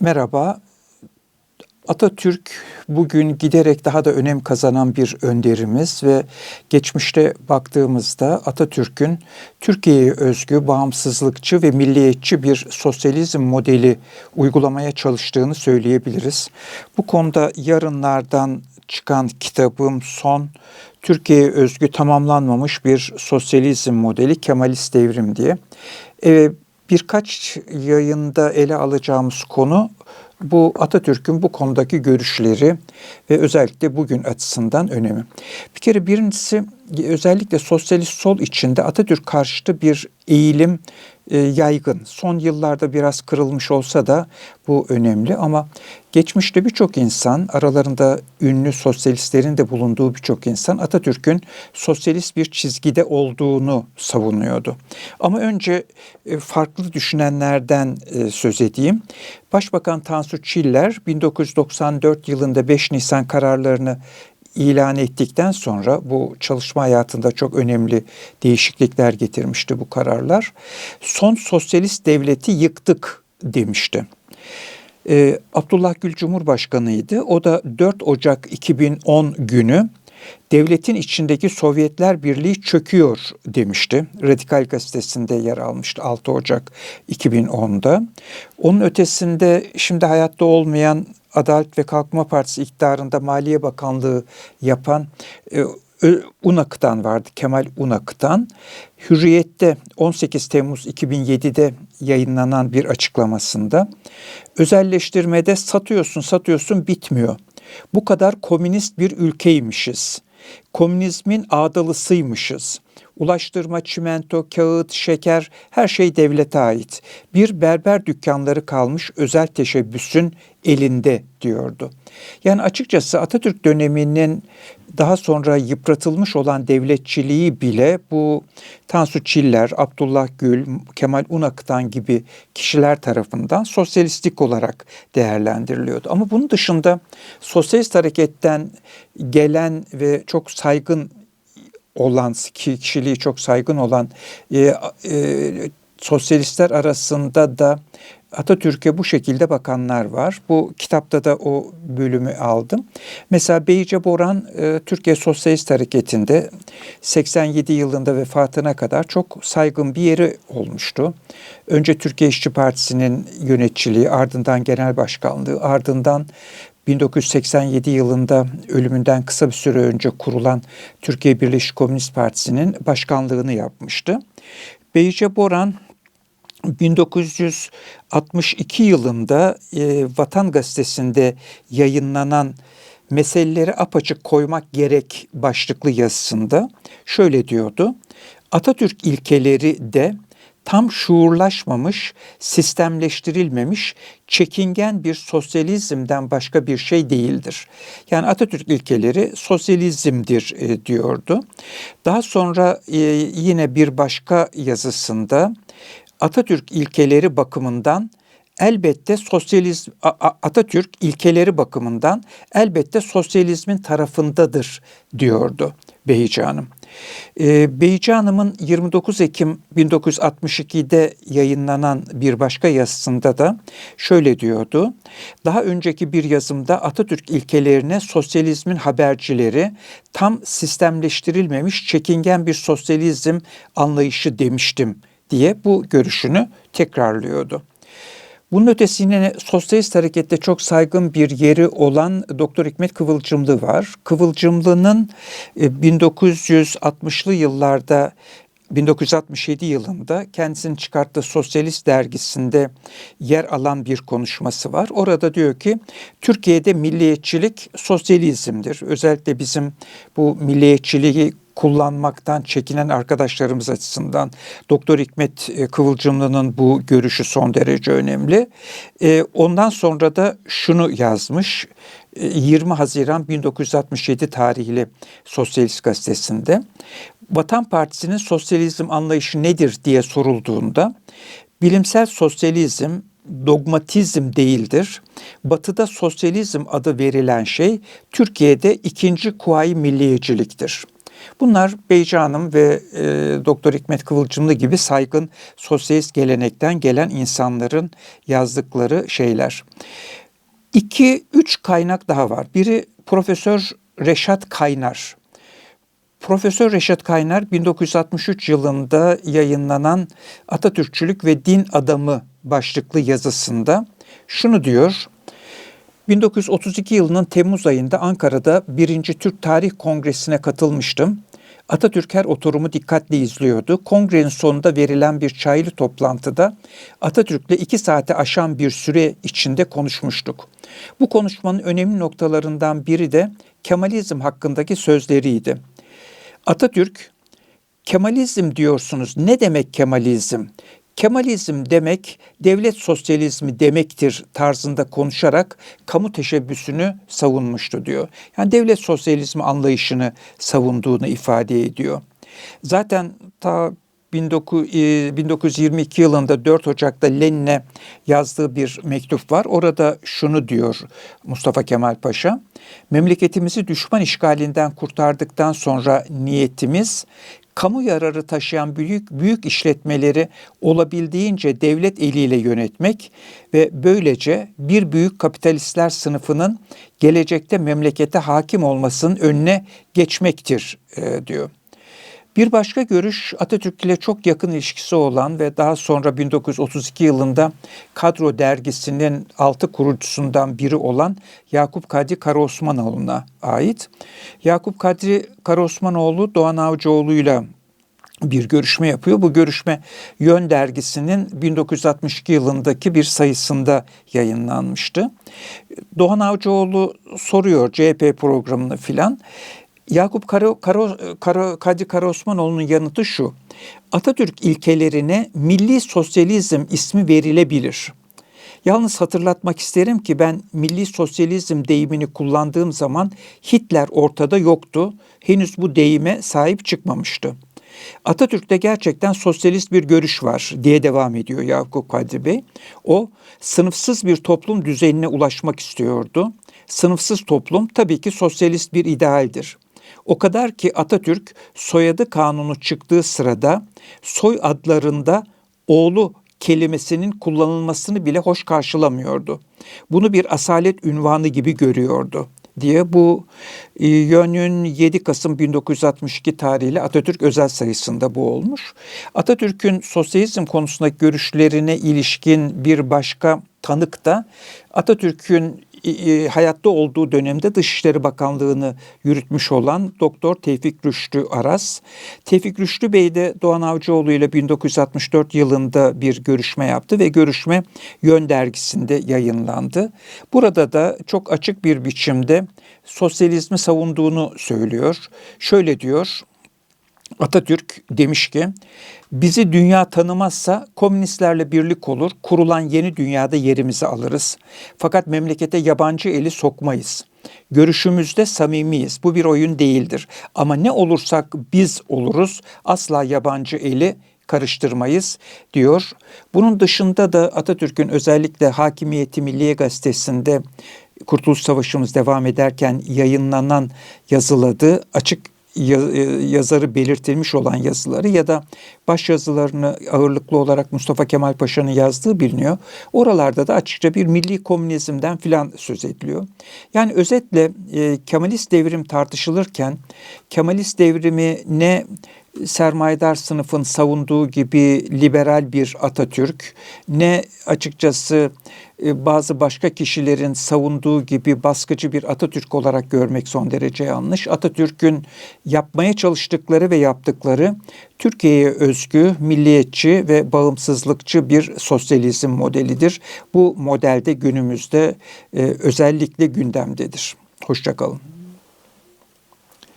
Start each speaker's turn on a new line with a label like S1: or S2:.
S1: Merhaba. Atatürk bugün giderek daha da önem kazanan bir önderimiz ve geçmişte baktığımızda Atatürk'ün Türkiye'ye özgü bağımsızlıkçı ve milliyetçi bir sosyalizm modeli uygulamaya çalıştığını söyleyebiliriz. Bu konuda yarınlardan çıkan kitabım son Türkiye'ye özgü tamamlanmamış bir sosyalizm modeli Kemalist devrim diye. Ee, birkaç yayında ele alacağımız konu bu Atatürk'ün bu konudaki görüşleri ve özellikle bugün açısından önemi. Bir kere birincisi özellikle sosyalist sol içinde Atatürk karşıtı bir eğilim e, yaygın. Son yıllarda biraz kırılmış olsa da bu önemli ama geçmişte birçok insan aralarında ünlü sosyalistlerin de bulunduğu birçok insan Atatürk'ün sosyalist bir çizgide olduğunu savunuyordu. Ama önce e, farklı düşünenlerden e, söz edeyim. Başbakan Tansu Çiller 1994 yılında 5 Nisan kararlarını ilan ettikten sonra bu çalışma hayatında çok önemli değişiklikler getirmişti bu kararlar. Son sosyalist devleti yıktık demişti. Ee, Abdullah Gül Cumhurbaşkanıydı. O da 4 Ocak 2010 günü devletin içindeki Sovyetler Birliği çöküyor demişti. Radikal gazetesinde yer almıştı 6 Ocak 2010'da. Onun ötesinde şimdi hayatta olmayan Adalet ve Kalkınma Partisi iktidarında Maliye Bakanlığı yapan e, Unak'tan vardı Kemal Unak'tan. Hürriyet'te 18 Temmuz 2007'de yayınlanan bir açıklamasında özelleştirmede satıyorsun satıyorsun bitmiyor. Bu kadar komünist bir ülkeymişiz. Komünizmin ağdalısıymışız. Ulaştırma, çimento, kağıt, şeker her şey devlete ait. Bir berber dükkanları kalmış özel teşebbüsün elinde diyordu. Yani açıkçası Atatürk döneminin daha sonra yıpratılmış olan devletçiliği bile bu Tansu Çiller, Abdullah Gül, Kemal Unak'tan gibi kişiler tarafından sosyalistik olarak değerlendiriliyordu. Ama bunun dışında sosyalist hareketten gelen ve çok saygın olan, kişiliği çok saygın olan e, e, sosyalistler arasında da Atatürk'e bu şekilde bakanlar var. Bu kitapta da o bölümü aldım. Mesela Beyce Boran e, Türkiye Sosyalist Hareketi'nde 87 yılında vefatına kadar çok saygın bir yeri olmuştu. Önce Türkiye İşçi Partisi'nin yöneticiliği, ardından genel başkanlığı, ardından 1987 yılında ölümünden kısa bir süre önce kurulan Türkiye Birleşik Komünist Partisi'nin başkanlığını yapmıştı. Beyce Boran 1962 yılında e, Vatan Gazetesi'nde yayınlanan meseleleri apaçık koymak gerek başlıklı yazısında şöyle diyordu. Atatürk ilkeleri de tam şuurlaşmamış, sistemleştirilmemiş, çekingen bir sosyalizmden başka bir şey değildir. Yani Atatürk ilkeleri sosyalizmdir e, diyordu. Daha sonra e, yine bir başka yazısında Atatürk ilkeleri bakımından elbette sosyalizm Atatürk ilkeleri bakımından elbette sosyalizmin tarafındadır diyordu Behici Hanım. Ee, Beyci Hanım'ın 29 Ekim 1962'de yayınlanan bir başka yazısında da şöyle diyordu. Daha önceki bir yazımda Atatürk ilkelerine sosyalizmin habercileri tam sistemleştirilmemiş çekingen bir sosyalizm anlayışı demiştim diye bu görüşünü tekrarlıyordu. Bunun ötesine sosyalist harekette çok saygın bir yeri olan Doktor Hikmet Kıvılcımlı var. Kıvılcımlı'nın 1960'lı e, yıllarda 1967 yılında kendisinin çıkarttığı Sosyalist dergisinde yer alan bir konuşması var. Orada diyor ki Türkiye'de milliyetçilik sosyalizmdir. Özellikle bizim bu milliyetçiliği kullanmaktan çekinen arkadaşlarımız açısından Doktor Hikmet e, Kıvılcımlı'nın bu görüşü son derece önemli. E, ondan sonra da şunu yazmış. 20 e, Haziran 1967 tarihli Sosyalist Gazetesi'nde Vatan Partisi'nin sosyalizm anlayışı nedir diye sorulduğunda bilimsel sosyalizm dogmatizm değildir. Batı'da sosyalizm adı verilen şey Türkiye'de ikinci kuvayi milliyetçiliktir. Bunlar Beyci Hanım ve e, Doktor Hikmet Kıvılcımlı gibi saygın sosyalist gelenekten gelen insanların yazdıkları şeyler. İki, üç kaynak daha var. Biri Profesör Reşat Kaynar. Profesör Reşat Kaynar 1963 yılında yayınlanan Atatürkçülük ve Din Adamı başlıklı yazısında şunu diyor. 1932 yılının Temmuz ayında Ankara'da 1. Türk Tarih Kongresi'ne katılmıştım. Atatürk her oturumu dikkatle izliyordu. Kongrenin sonunda verilen bir çaylı toplantıda Atatürk'le iki saate aşan bir süre içinde konuşmuştuk. Bu konuşmanın önemli noktalarından biri de Kemalizm hakkındaki sözleriydi. Atatürk, Kemalizm diyorsunuz. Ne demek Kemalizm? Kemalizm demek devlet sosyalizmi demektir tarzında konuşarak kamu teşebbüsünü savunmuştu diyor. Yani devlet sosyalizmi anlayışını savunduğunu ifade ediyor. Zaten ta 1922 e, yılında 4 Ocak'ta Lenin'e yazdığı bir mektup var. Orada şunu diyor Mustafa Kemal Paşa. Memleketimizi düşman işgalinden kurtardıktan sonra niyetimiz kamu yararı taşıyan büyük büyük işletmeleri olabildiğince devlet eliyle yönetmek ve böylece bir büyük kapitalistler sınıfının gelecekte memlekete hakim olmasının önüne geçmektir e, diyor. Bir başka görüş Atatürk ile çok yakın ilişkisi olan ve daha sonra 1932 yılında Kadro dergisinin altı kurucusundan biri olan Yakup Kadri Karaosmanoğlu'na ait. Yakup Kadri Karaosmanoğlu Doğan Avcıoğlu ile bir görüşme yapıyor. Bu görüşme Yön dergisinin 1962 yılındaki bir sayısında yayınlanmıştı. Doğan Avcıoğlu soruyor CHP programını filan. Yakup Karo, Karo, Karo, Kadri Karaosmanoğlu'nun yanıtı şu. Atatürk ilkelerine milli sosyalizm ismi verilebilir. Yalnız hatırlatmak isterim ki ben milli sosyalizm deyimini kullandığım zaman Hitler ortada yoktu. Henüz bu deyime sahip çıkmamıştı. Atatürk'te gerçekten sosyalist bir görüş var diye devam ediyor Yakup Kadri Bey. O sınıfsız bir toplum düzenine ulaşmak istiyordu. Sınıfsız toplum tabii ki sosyalist bir idealdir. O kadar ki Atatürk soyadı kanunu çıktığı sırada soy adlarında oğlu kelimesinin kullanılmasını bile hoş karşılamıyordu. Bunu bir asalet ünvanı gibi görüyordu diye bu e, Yön'ün 7 Kasım 1962 tarihli Atatürk özel sayısında bu olmuş. Atatürk'ün sosyalizm konusundaki görüşlerine ilişkin bir başka tanık da Atatürk'ün hayatta olduğu dönemde Dışişleri Bakanlığı'nı yürütmüş olan Doktor Tevfik Rüştü Aras. Tevfik Rüştü Bey de Doğan Avcıoğlu ile 1964 yılında bir görüşme yaptı ve görüşme Yön dergisinde yayınlandı. Burada da çok açık bir biçimde sosyalizmi savunduğunu söylüyor. Şöyle diyor, Atatürk demiş ki bizi dünya tanımazsa komünistlerle birlik olur, kurulan yeni dünyada yerimizi alırız. Fakat memlekete yabancı eli sokmayız. Görüşümüzde samimiyiz. Bu bir oyun değildir. Ama ne olursak biz oluruz. Asla yabancı eli karıştırmayız diyor. Bunun dışında da Atatürk'ün özellikle Hakimiyeti Milliye Gazetesi'nde Kurtuluş Savaşımız devam ederken yayınlanan yazıladığı açık yazarı belirtilmiş olan yazıları ya da baş yazılarını ağırlıklı olarak Mustafa Kemal Paşa'nın yazdığı biliniyor. Oralarda da açıkça bir milli komünizmden filan söz ediliyor. Yani özetle e, Kemalist devrim tartışılırken Kemalist devrimi ne sermayedar sınıfın savunduğu gibi liberal bir Atatürk ne açıkçası e, bazı başka kişilerin savunduğu gibi baskıcı bir Atatürk olarak görmek son derece yanlış. Atatürk'ün yapmaya çalıştıkları ve yaptıkları Türkiye'ye özgü, milliyetçi ve bağımsızlıkçı bir sosyalizm modelidir. Bu modelde günümüzde e, özellikle gündemdedir. Hoşçakalın.